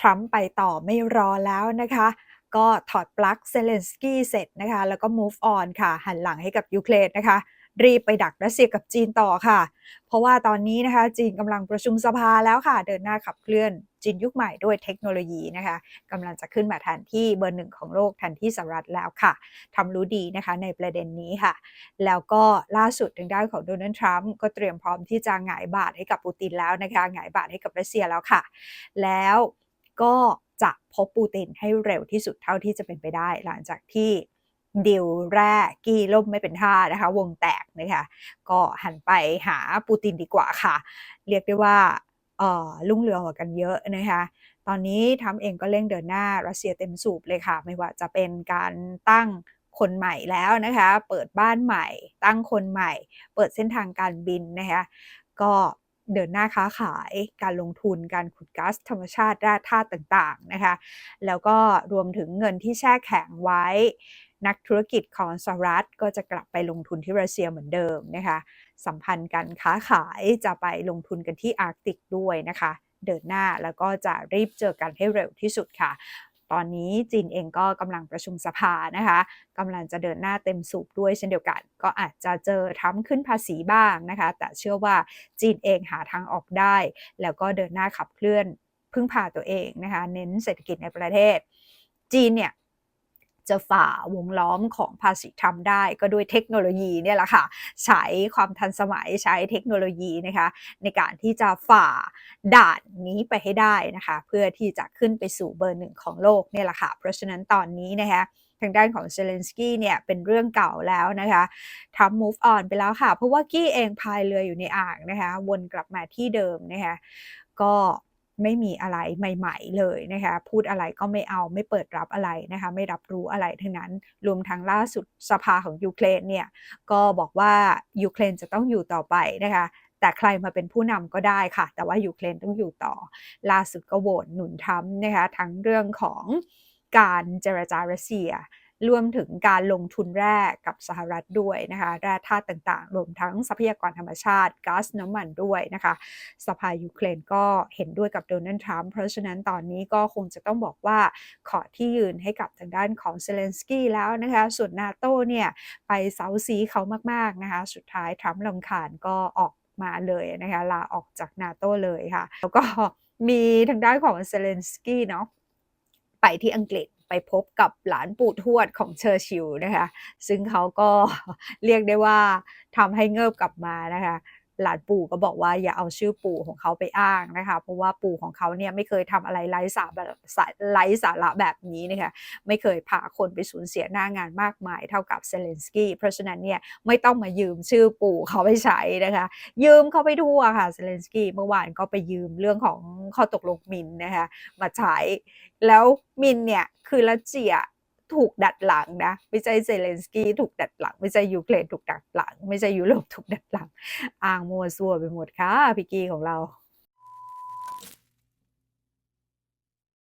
ทรัมป์ไปต่อไม่รอแล้วนะคะ ก็ถอดปลั๊กเซเลนสกี้เสร็จนะคะ แล้วก็ move on ค่ะ หันหลังให้กับยูเครนนะคะ รีบไปดักรัสเซียกับจีนต่อค่ะ เพราะว่าตอนนี้นะคะจีนกำลังประชุมสภาแล้วค่ะ เดินหน้าขับเคลื่อนจีนยุคใหม่ด้วยเทคโนโลยีนะคะกำลังจะขึ้นมาแทนที่เบอร์หนึ่งของโลกแทนที่สหรัฐแล้วค่ะทำรู้ดีนะคะในประเด็นนี้ค่ะ แล้วก็ล่าสุดทางด้านของโดนัลด์ทรัมป์ก็เตรียมพร้อมที่จะหงายบาทให้กับปูตินแล้วนะคะหงายบาทให้กับรัสเซียแล้วค่ะ แล้ว ก็จะพบปูตินให้เร็วที่สุดเท่าที่จะเป็นไปได้ หลังจากที่ดิวแรกกี้ล่มไม่เป็นท่านะคะ วงแตกนะคะก็หันไปหาปูตินดีกว่าค่ะ เรียกได้ว่าลุ่งเรืองกว่ากันเยอะนะคะ ตอนนี้ทำเองก็เร่งเดินหน้ารัสเซียเต็มสูบเลยค่ะ ไม่ว่าจะเป็นการตั้งคนใหม่แล้วนะคะ เปิดบ้านใหม่ ตั้งคนใหม่ เปิดเส้นทางการบินนะคะ ก็ เดินหน้าค้าขาย การลงทุนการขุดก๊าซธรรมชาติแร่ธาตุต่างๆนะคะแล้วก็รวมถึงเงินที่แช่แข็งไว้ นักธุรกิจของสหรัฐก็จะกลับไปลงทุนที่รัสเซียเหมือนเดิมนะคะสัมพันธ์การค้าขายจะไปลงทุนกันที่อาร์กติกด้วยนะคะ เดินหน้าแล้วก็จะรีบเจอกันให้เร็วที่สุดค่ะ ตอนนี้จีนเองก็กำลังประชุมสภานะคะกำลังจะเดินหน้าเต็มสูบด้วยเช่นเดียวกัน ก็อาจจะเจอทำขึ้นภาษีบ้างนะคะ แต่เชื่อว่าจีนเองหาทางออกได้ แล้วก็เดินหน้าขับเคลื่อนพึ่งพาตัวเองนะคะ เน้นเศรษฐกิจในประเทศ จีนเนี่ย จะฝ่าวงล้อมของภาษีทำได้ ก็ด้วยเทคโนโลยีเนี่ยแหละค่ะ ใช้ความทันสมัยใช้เทคโนโลยีนะคะ ในการที่จะฝ่าด่านนี้ไปให้ได้นะคะ เพื่อที่จะขึ้นไปสู่เบอร์หนึ่งของโลกเนี่ยแหละค่ะ เพราะฉะนั้นตอนนี้นะคะทางด้านของเซเลนสกี้เนี่ยเป็นเรื่องเก่าแล้วนะคะทำ move on ไปแล้วค่ะ เพราะว่ากี้เองพายเรืออยู่ในอ่างนะคะ วนกลับมาที่เดิมนะคะ ก็ ไม่มีอะไรใหม่ ๆ เลยนะคะพูดอะไรก็ไม่เอาไม่เปิดรับอะไรนะคะไม่รับรู้อะไรทั้งนั้นรวมทั้งล่าสุดสภาของยูเครนเนี่ยก็บอกว่ายูเครนจะต้องอยู่ต่อไปนะคะแต่ใครมาเป็นผู้นำก็ได้ค่ะ แต่ว่ายูเครนต้องอยู่ต่อ ล่าสุดก็โหวตหนุนทำนะคะทั้งเรื่องของการเจรจารัสเซีย รวมถึงการลงทุนแร่กับสหรัฐด้วยนะคะแร่ธาตุต่างๆ รวมทั้งทรัพยากรธรรมชาติก๊าซน้ำมันด้วยนะคะสภายูเครนก็เห็นด้วยกับโดนัลด์ทรัมป์เพราะฉะนั้นตอนนี้ก็คงจะต้องบอกว่าขอที่ยืนให้กับทางด้านของเซเลนสกี้แล้วนะคะส่วนนาโตเนี่ยไปเซาซีเขามากๆนะคะสุดท้ายทรัมป์ลำคาญก็ออกมาเลยนะคะลาออกจากนาโตเลยค่ะ แล้วก็มีทางด้านของเซเลนสกี้เนาะไปที่อังกฤษ ไปพบกับหลานปู่ทวดของเชอร์ชิลนะคะ ซึ่งเขาก็เรียกได้ว่าทำให้เงิบกลับมานะคะ หลานปู่ก็บอกว่าอย่าเอาชื่อปู่ของเขาไปอ้างนะคะ เพราะว่าปู่ของเขาเนี่ยไม่เคยทำอะไรไร้สาระไร้สาระแบบนี้นะคะไม่เคยพาคนไปสูญเสียหน้างานมากมายเท่ากับเซเลนสกี้เพราะฉะนั้นเนี่ยไม่ต้องมายืมชื่อปู่เขาไปใช้นะคะ ยืมเขาไปทั่วค่ะเซเลนสกี้เมื่อวานก็ไปยืมเรื่องของข้อตกลงมินนะคะมาใช้แล้วมินเนี่ยคือรัสเซีย ถูกดัดหลังนะไม่ใช่เซเลนสกี้ถูกดัดหลัง ไม่ใช่ยูเครนถูกดัดหลัง ไม่ใช่ยุโรปถูกดัดหลัง อ้างมัวซัวไปหมดค่ะพี่กี้ของเรา